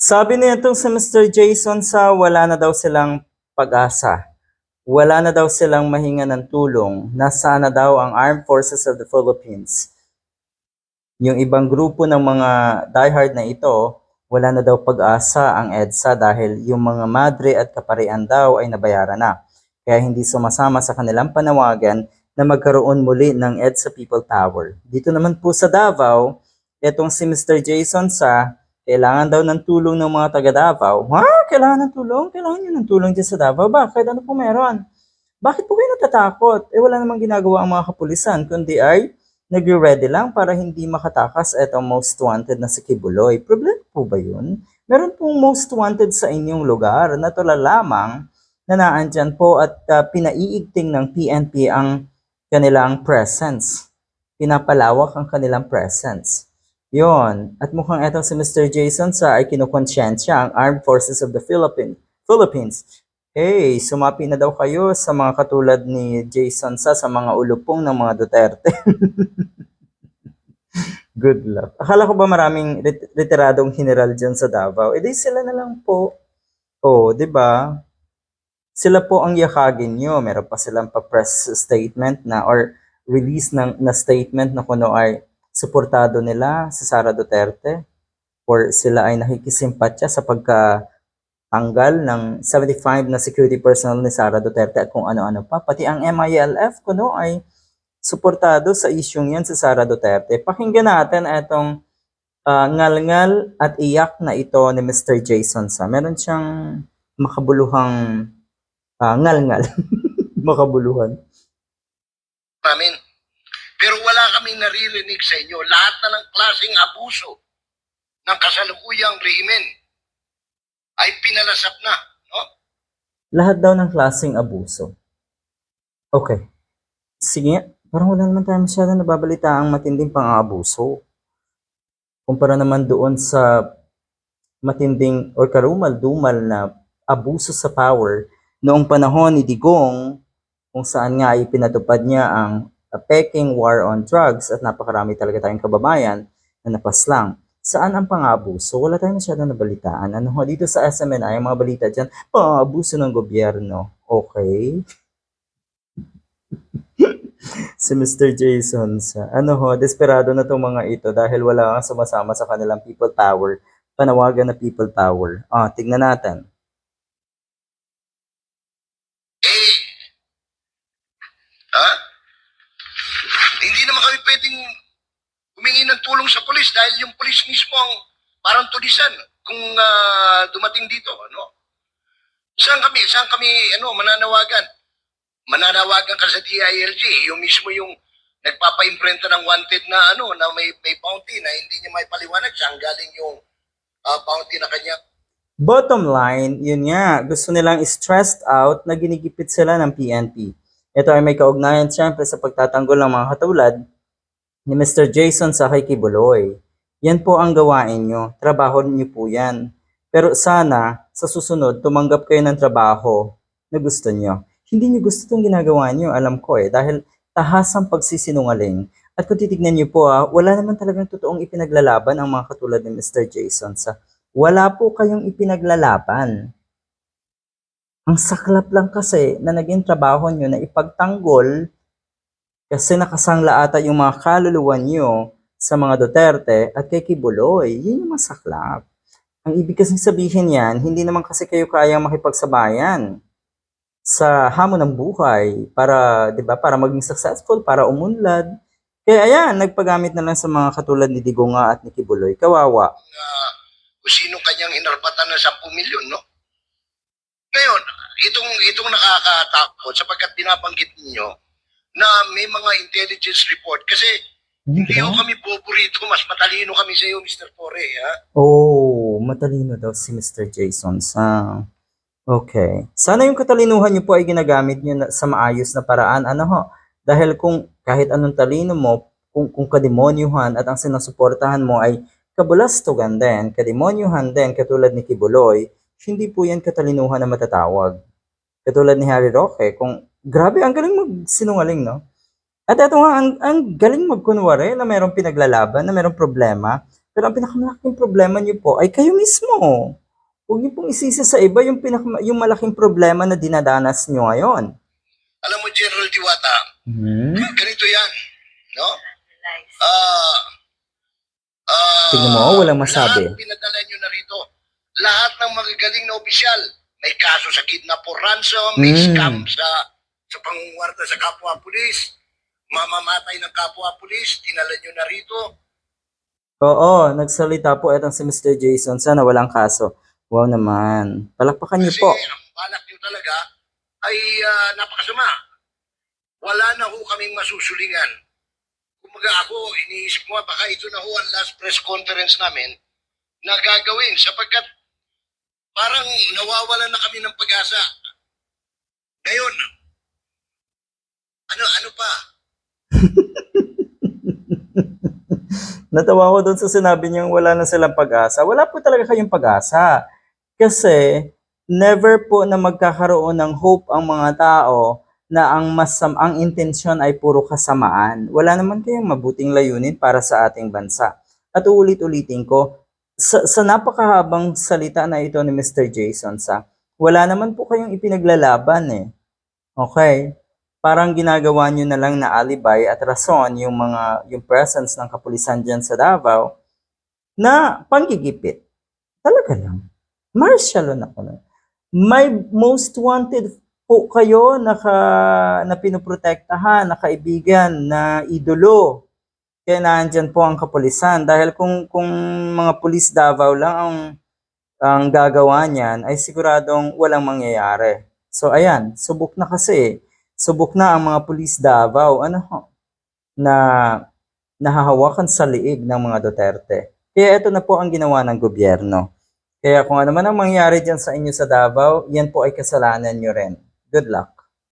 Sabi nitong si Mr. Jason sa wala na daw silang pag-asa. Wala na daw silang mahinga ng tulong. Nasaan na daw ang Armed Forces of the Philippines. Yung ibang grupo ng mga diehard na ito, wala na daw pag-asa ang EDSA dahil yung mga madre at kaparian daw ay nabayaran na. Kaya hindi sumasama sa kanilang panawagan na magkaroon muli ng EDSA People Power. Dito naman po sa Davao, etong si Mr. Jason sa kailangan daw ng tulong ng mga taga Davao. Ha? Kailangan ng tulong? Kailangan nyo ng tulong dyan sa Davao? Bakit? Ano po meron? Bakit po kayo natatakot? Eh wala namang ginagawa ang mga kapulisan, kundi ay nagre-ready lang para hindi makatakas etong most wanted na si Kibuloy. Problema po ba yun? Meron pong most wanted sa inyong lugar na tula lamang na naandyan po at uh, pinaiigting ng PNP ang kanilang presence. Pinapalawak ang kanilang presence. Yon. At mukhang etong si Mr. Jason sa ay kinukonsyensya ang Armed Forces of the Philippine, Philippines. Hey, sumapi na daw kayo sa mga katulad ni Jason sa sa mga ulupong ng mga Duterte. Good luck. Akala ko ba maraming ret- retiradong general dyan sa Davao? Eh di sila na lang po. Oh, 'di ba? Sila po ang yakagin nyo. Meron pa silang pa-press statement na or release ng na statement na kuno ay suportado nila si Sara Duterte or sila ay nakikisimpatya sa pagka tanggal ng 75 na security personnel ni Sara Duterte at kung ano-ano pa. Pati ang MILF kuno ay suportado sa isyong yan si Sara Duterte. Pakinggan natin itong ah, ngal-ngal at iyak na ito ni Mr. Jason sa. Meron siyang makabuluhang ah, ngal-ngal. makabuluhan. namin. Naririnig sa inyo. Lahat na ng klaseng abuso ng kasalukuyang rehimen ay pinalasap na. No? Lahat daw ng klaseng abuso. Okay. Sige, parang wala naman tayo masyado nababalita ang matinding pang-aabuso. Kumpara naman doon sa matinding or karumal-dumal na abuso sa power noong panahon ni Digong kung saan nga ay pinatupad niya ang a peking war on drugs at napakarami talaga tayong kababayan na napaslang. Saan ang pang-abuso? Wala tayong masyadong nabalitaan. Ano ho, dito sa SMNI, ang mga balita dyan, pang-abuso ng gobyerno. Okay? si Mr. Jason ano ho, desperado na tong mga ito dahil wala kang sumasama sa kanilang people power, panawagan na people power. Ah, tignan natin. Eh, ha? Hindi naman kami pwedeng humingi ng tulong sa polis dahil yung polis mismo ang parang tulisan kung ah, dumating dito. Ano? Saan kami, saan kami ano, mananawagan? Mananawagan ka sa DILG, yung mismo yung nagpapa-imprenta ng wanted na ano na may may bounty na hindi niya may paliwanag saan galing yung ah, bounty na kanya Bottom line, yun nga, gusto nilang stressed out na ginigipit sila ng PNP. Ito ay may kaugnayan siyempre sa pagtatanggol ng mga katulad ni Mr. Jason sa kay Kibuloy. Yan po ang gawain nyo. Trabaho niyo po yan. Pero sana, sa susunod, tumanggap kayo ng trabaho na gusto nyo. Hindi nyo gusto itong ginagawa nyo, alam ko eh, dahil tahasang pagsisinungaling. At kung titignan nyo po ah, wala naman talagang totoong ipinaglalaban ang mga katulad ni Mr. Jason sa wala po kayong ipinaglalaban. Ang saklap lang kasi na naging trabaho nyo na ipagtanggol kasi nakasangla ata yung mga kaluluwa nyo sa mga Duterte at kay Kibuloy. Yun yung masaklap. Ang ibig kasi sabihin yan, hindi naman kasi kayo kayang makipagsabayan sa hamon ng buhay para, 'di ba, para maging successful, para umunlad. Kaya ayan, nagpagamit na lang sa mga katulad ni Digonga at ni Kibuloy. Kawawa. na kung sino kanyang inarpatan ng 10 milyon, no? Ngayon, itong, itong nakakatakot sapagkat binabanggit ninyo na may mga intelligence report kasi hindi ho kami boborito, mas matalino kami sa iyo, Mr. Torre, ha? Oh, matalino daw si Mr. Jason sa Okay. Sana yung katalinuhan niyo po ay ginagamit niyo na- sa maayos na paraan. Ano ho? Dahil kung kahit anong talino mo, kung, kung kademonyuhan at ang sinusuportahan mo ay kabulastugan din, kademonyuhan din katulad ni Kibuloy, hindi po yan katalinuhan na matatawag. Katulad ni Harry Roque, kung grabe, ang galing magsinungaling, no? At ito nga, ang, ang galing magkunwari na mayroong pinaglalaban, na mayroong problema, Pero ang pinakamalaking problema niyo po ay kayo mismo. Huwag niyo pong isisi sa iba yung, pinaka, yung malaking problema na dinadanas niyo ngayon. Alam mo, General Diwata, Hmm? ganito yan, no? Ah, ah, Tingnan mo, walang masabi. Lahat pinadala nyo na rito. Lahat ng magagaling na opisyal. May kaso sa kidnap or ransom, may Mm. scam sa sa pangunguwarta sa kapwa pulis, mamamatay ng kapwa pulis, dinala nyo na rito. Oo, nagsalita po itong si Mr. Jason. Sana walang kaso. Wow naman. Palakpakan niyo Kasi po. ang balak nyo talaga ay ah, napakasama. Wala na ho kaming masusulingan. Kumaga ako, iniisip ko baka ito na ho ang last press conference namin na gagawin sapagkat parang nawawalan na kami ng pag-asa. Ngayon, ano ano pa? Natawa ko doon sa sinabi niyang wala na silang pag-asa. Wala po talaga kayong pag-asa. Kasi never po na magkakaroon ng hope ang mga tao na ang masam ang intensyon ay puro kasamaan. Wala naman kayong mabuting layunin para sa ating bansa. At uulit-ulitin ko, sa, sa napakahabang salita na ito ni Mr. Jason sa wala naman po kayong ipinaglalaban eh. Okay? Parang ginagawa nyo na lang na alibay at rason yung mga yung presence ng kapulisan dyan sa Davao na panggigipit. Talaga lang. Martial law na na. May most wanted po kayo naka, na pinoprotektahan, na kaibigan, na idolo. Kaya nandyan po ang kapulisan. Dahil kung, kung mga pulis Davao lang ang, ang gagawa niyan, ay siguradong walang mangyayari. So ayan, subok na kasi. Subok na ang mga pulis Davao, ano ho, na nahahawakan sa liig ng mga Duterte. Kaya ito na po ang ginawa ng gobyerno. Kaya kung ano man ang mangyari dyan sa inyo sa Davao, yan po ay kasalanan nyo rin. Good luck.